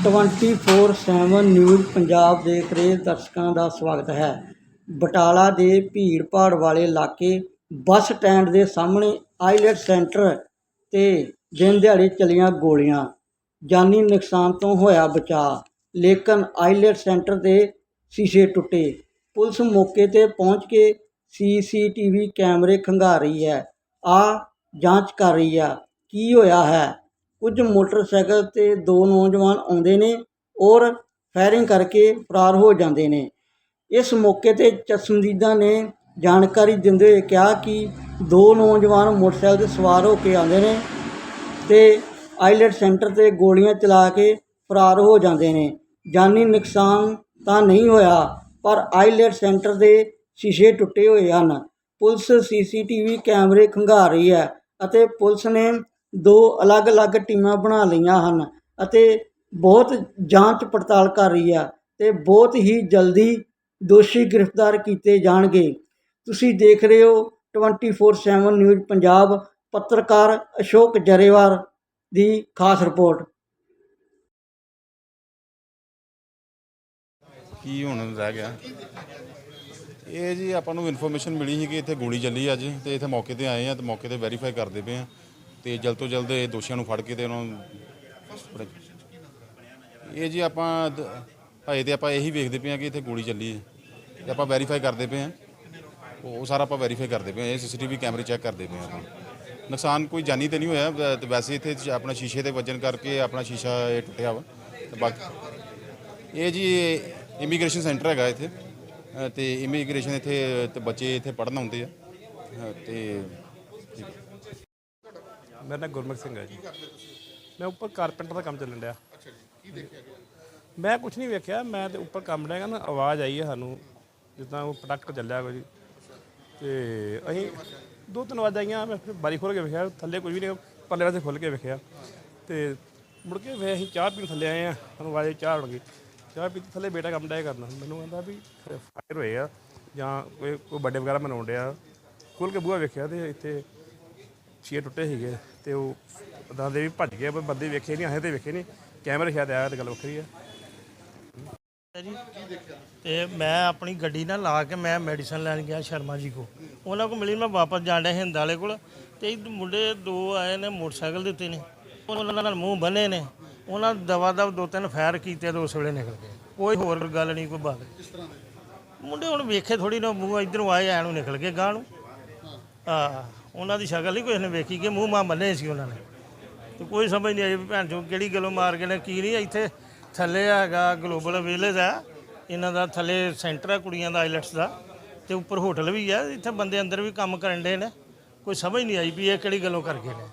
24/7 news Punjab ਦੇ ਰਹੇ ਦਰਸ਼ਕਾਂ ਦਾ ਸਵਾਗਤ ਹੈ। ਬਟਾਲਾ ਦੇ ਭੀੜ ਭਾੜ ਵਾਲੇ ਇਲਾਕੇ ਬੱਸ ਸਟੈਂਡ ਦੇ ਸਾਹਮਣੇ ਆਈਲੈਟ ਸੈਂਟਰ ਤੇ ਦਿਨ ਦਿਹਾੜੇ ਚਲੀਆਂ ਗੋਲੀਆਂ। ਜਾਨੀ ਨੁਕਸਾਨ ਤੋਂ ਹੋਇਆ ਬਚਾਅ, ਲੇਕਿਨ ਆਈਲੈਟ ਸੈਂਟਰ ਦੇ ਸ਼ੀਸ਼ੇ ਟੁੱਟੇ। ਪੁਲਿਸ ਮੌਕੇ ਤੇ ਪਹੁੰਚ ਕੇ ਸੀਸੀਟੀਵੀ ਕੈਮਰੇ ਖੰਗਾਰ ਰਹੀ ਹੈ। ਆ ਜਾਂਚ ਕਰ ਰਹੀ ਆ, ਕੀ ਹੋਇਆ ਹੈ? ਕੁਝ ਮੋਟਰਸਾਈਕਲ ਤੇ ਦੋ ਨੌਜਵਾਨ ਆਉਂਦੇ ਨੇ ਔਰ ਫਾਇਰਿੰਗ ਕਰਕੇ ਫਰਾਰ ਹੋ ਜਾਂਦੇ ਨੇ। ਇਸ ਮੌਕੇ ਤੇ ਚਸ਼ਮਦੀਦਾਂ ਨੇ ਜਾਣਕਾਰੀ ਦਿੰਦੇ ਹੋਏ ਕਿਹਾ ਕਿ ਦੋ ਨੌਜਵਾਨ ਮੋਟਰਸਾਈਕਲ ਤੇ ਸਵਾਰ ਹੋ ਕੇ ਆਉਂਦੇ ਨੇ ਤੇ ਆਈਲੈਟ ਸੈਂਟਰ ਤੇ ਗੋਲੀਆਂ ਚਲਾ ਕੇ ਫਰਾਰ ਹੋ ਜਾਂਦੇ ਨੇ। ਜਾਨੀ ਨੁਕਸਾਨ ਤਾਂ ਨਹੀਂ ਹੋਇਆ, ਪਰ ਆਈਲੈਟ ਸੈਂਟਰ ਦੇ ਸ਼ੀਸ਼ੇ ਟੁੱਟੇ ਹੋਏ ਹਨ। ਪੁਲਿਸ ਸੀਸੀਟੀਵੀ ਕੈਮਰੇ ਖੰਗਾਰ ਰਹੀ ਹੈ ਅਤੇ ਪੁਲਿਸ ਨੇ ਦੋ ਅਲੱਗ-ਅਲੱਗ ਟੀਮਾਂ ਬਣਾ ਲਈਆਂ ਹਨ ਅਤੇ ਬਹੁਤ ਜਾਂਚ ਪੜਤਾਲ ਕਰ ਰਹੀ ਆ ਅਤੇ ਬਹੁਤ ਹੀ ਜਲਦੀ ਦੋਸ਼ੀ ਗ੍ਰਿਫਤਾਰ ਕੀਤੇ ਜਾਣਗੇ। ਤੁਸੀਂ ਦੇਖ ਰਹੇ ਹੋ 24/7 ਨਿਊਜ਼ ਪੰਜਾਬ, ਪੱਤਰਕਾਰ ਅਸ਼ੋਕ ਜਰੇਵਾਲ ਦੀ ਖਾਸ ਰਿਪੋਰਟ। ਕੀ ਹੁਣ ਰਹਿ ਗਿਆ? ਇਹ ਜੀ ਆਪਾਂ ਨੂੰ ਇਨਫੋਰਮੇਸ਼ਨ ਮਿਲੀ ਸੀ ਕਿ ਇੱਥੇ ਗੋਲੀ ਚੱਲੀ ਅੱਜ ਤੇ ਇੱਥੇ ਮੌਕੇ ਤੇ ਆਏ ਆ ਤੇ ਮੌਕੇ ਤੇ ਵੈਰੀਫਾਈ ਕਰਦੇ ਪਏ ਆ। ਤੇ ਜਲਦ ਤੋਂ ਜਲਦ ਇਹ ਦੋਸ਼ੀਆਂ ਨੂੰ ਫੜ ਕੇ ਤੇ ਉਹਨਾਂ ਨੂੰ ਇਹ ਜੀ ਆਪਾਂ ਦ- ਹਜੇ ਤੇ ਆਪਾਂ ਇਹੀ ਵੇਖਦੇ ਪਏ ਆ ਕਿ ਇੱਥੇ ਗੋਲੀ ਚੱਲੀ ਹੈ। ਤੇ ਆਪਾਂ ਵੈਰੀਫਾਈ ਕਰਦੇ ਪਏ ਆ ਉਹ ਸਾਰਾ ਆਪਾਂ ਵੈਰੀਫਾਈ ਕਰਦੇ ਪਏ ਆ ਇਹ ਸੀਸੀਟੀਵੀ ਕੈਮਰੇ ਚੈੱਕ ਕਰਦੇ ਪਏ ਆ ਆਪਾਂ। ਨੁਕਸਾਨ ਕੋਈ ਜਾਨੀ ਤੇ ਨਹੀਂ ਹੋਇਆ। ਵੈਸੇ ਇੱਥੇ ਜ- ਆਪਣਾ ਸ਼ੀਸ਼ੇ ਤੇ ਵਜਨ ਕਰਕੇ ਆਪਣਾ ਸ਼ੀਸ਼ਾ ਇਹ ਟੁੱਟਿਆ ਵਾ। ਤੇ ਬਾਕੀ ਇਹ ਜੀ ਇਮੀਗ੍ਰੇਸ਼ਨ ਸੈਂਟਰ ਹੈਗਾ ਇੱਥੇ। ਅ, ਤੇ ਇਮੀਗ੍ਰੇਸ਼ਨ ਇੱਥੇ ਤੇ ਬੱਚੇ ਇੱਥੇ ਪੜਨ ਆਉਂਦੇ ਆ। ਅ, ਤੇ ਮੇਰਾ ਨਾਮ ਗੁਰਮੁਖ ਸਿੰਘ ਹੈ ਜੀ। ਮੈਂ ਉੱਪਰ ਕਾਰਪੈਂਟਰ ਦਾ ਕੰਮ ਚੱਲਣ ਡਿਆ। ਮੈਂ ਕੁਝ ਨਹੀਂ ਵੇਖਿਆ ਮੈਂ ਤੇ ਉੱਪਰ ਕੰਮ ਡਿਆ ਨਾ ਆਵਾਜ਼ ਆਈ ਹੈ ਸਾਨੂੰ ਜਿੱਦਾਂ ਉਹ ਪ੍ਰੋਡਕਟ ਚੱਲਿਆ ਕੋਈ। ਤੇ ਅਸੀਂ ਦੋ ਤਿੰਨ ਆਵਾਜ਼ਾਂ ਆਈਆਂ ਮੈਂ ਫਿਰ ਬਾਰੀ ਖੋਲ ਕੇ ਵੇਖਿਆ ਥੱਲੇ ਕੁਝ ਵੀ ਨਹੀਂ ਪਰਲੇ ਪਾਸੇ ਖੁੱਲ ਕੇ ਵੇਖਿਆ। ਤੇ ਮੁੜ ਕੇ ਵੇ ਅਸੀਂ ਚਾਹ ਪੀਣ ਥੱਲੇ ਆਏ ਆ ਸਾਨੂੰ ਆਈ, ਚਾਹ ਉੜ ਗਈ। ਚਾਹ ਪੀਤੀ ਥੱਲੇ ਬੇਟਾ ਕੰਮ ਡਿਆ ਕਰਨਾ। ਮੈਨੂੰ ਕਹਿੰਦਾ ਵੀ ਫਾਇਰ ਹੋਏ ਆ ਜਾਂ ਕੋਈ ਕੋਈ ਵੱਡੇ ਵਗੈਰਾ ਮਨਾਉਣ ਡਿਆ। ਖੋਲ ਕੇ ਬੂਹਾ ਵੇਖਿਆ ਤੇ ਇੱਥੇ ਛੇ ਟੁੱਟੇ ਸੀਗੇ। ਤੇ ਉਹ ਉਦਾਂ ਦੇ ਵੀ ਭੱਜ ਗਏ ਪਰ ਬੰਦੇ ਵੇਖੇ ਨਹੀਂ ਆਏ ਤੇ ਵੇਖੇ ਨਹੀਂ ਕੈਮਰੇ ਸ਼ਾਇਦ ਆਇਆ ਤੇ ਗੱਲ ਵੱਖਰੀ ਆ। ਜੀ ਤੇ ਮੈਂ ਆਪਣੀ ਗੱਡੀ ਨਾਲ ਲਾ ਕੇ ਮੈਂ ਮੈਡੀਸਨ ਲੈਣ ਗਿਆ ਸ਼ਰਮਾ ਜੀ ਕੋ ਉਹਨਾਂ ਕੋ ਮਿਲੀ, ਮੈਂ ਵਾਪਸ ਜਾਣ ਡਿਆ ਹਿੰਦ ਵਾਲੇ ਕੋਲ। ਤੇ ਇਹ ਮੁੰਡੇ ਦੋ ਆਏ ਨੇ ਮੋਟਰਸਾਈਕਲ ਦਿੱਤੇ ਨੇ। ਉਹਨਾਂ ਨਾਲ ਮੂੰਹ ਬੰਨੇ ਨੇ। ਉਹਨਾਂ ਦਵਾ ਦਵ ਦੋ ਤਿੰਨ ਫਾਇਰ ਕੀਤੇ ਤੇ ਉਸ ਵੇਲੇ ਨਿਕਲ ਗਏ। ਕੋਈ ਹੋਰ ਗੱਲ ਨਹੀਂ, ਕੋਈ ਬਾਤ ਮੁੰਡੇ ਹੁਣ ਵੇਖੇ ਥੋੜੀ ਨਾ, ਮੂੰਹ ਇਧਰੋਂ ਆਏ, ਐ ਨੂੰ ਨਿਕਲ ਗਏ ਗਾਂ ਨੂੰ। ਆ ਉਹਨਾਂ ਦੀ ਸ਼ਕਲ ਨਹੀਂ ਕੋਈ ਨੇ ਵੇਖੀ ਕਿ ਮੂੰਹ ਮਾ ਬੰਨੇ ਸੀ ਉਹਨਾਂ ਨੇ। ਤੇ ਕੋਈ ਸਮਝ ਨਹੀਂ ਆਈ ਵੀ ਭੈਣ ਚੋ ਕਿਹੜੀ ਗੱਲੋਂ ਮਾਰ ਗਏ ਨੇ, ਕੀ ਨਹੀਂ, ਇੱਥੇ ਥੱਲੇ ਹੈਗਾ ਗਲੋਬਲ ਵਿਲੇਜ ਆ। ਇਹਨਾਂ ਦਾ ਥੱਲੇ ਸੈਂਟਰ ਆ ਕੁੜੀਆਂ ਦਾ ਆਈਲੈਟਸ ਦਾ, ਤੇ ਉੱਪਰ ਹੋਟਲ ਵੀ ਆ। ਇੱਥੇ ਬੰਦੇ ਅੰਦਰ ਵੀ ਕੰਮ ਕਰਨ ਦੇ ਨੇ। ਕੋਈ ਸਮਝ ਨਹੀਂ ਆਈ ਵੀ ਇਹ ਕਿਹੜੀ ਗੱਲੋਂ ਕਰ ਗਏ ਨੇ।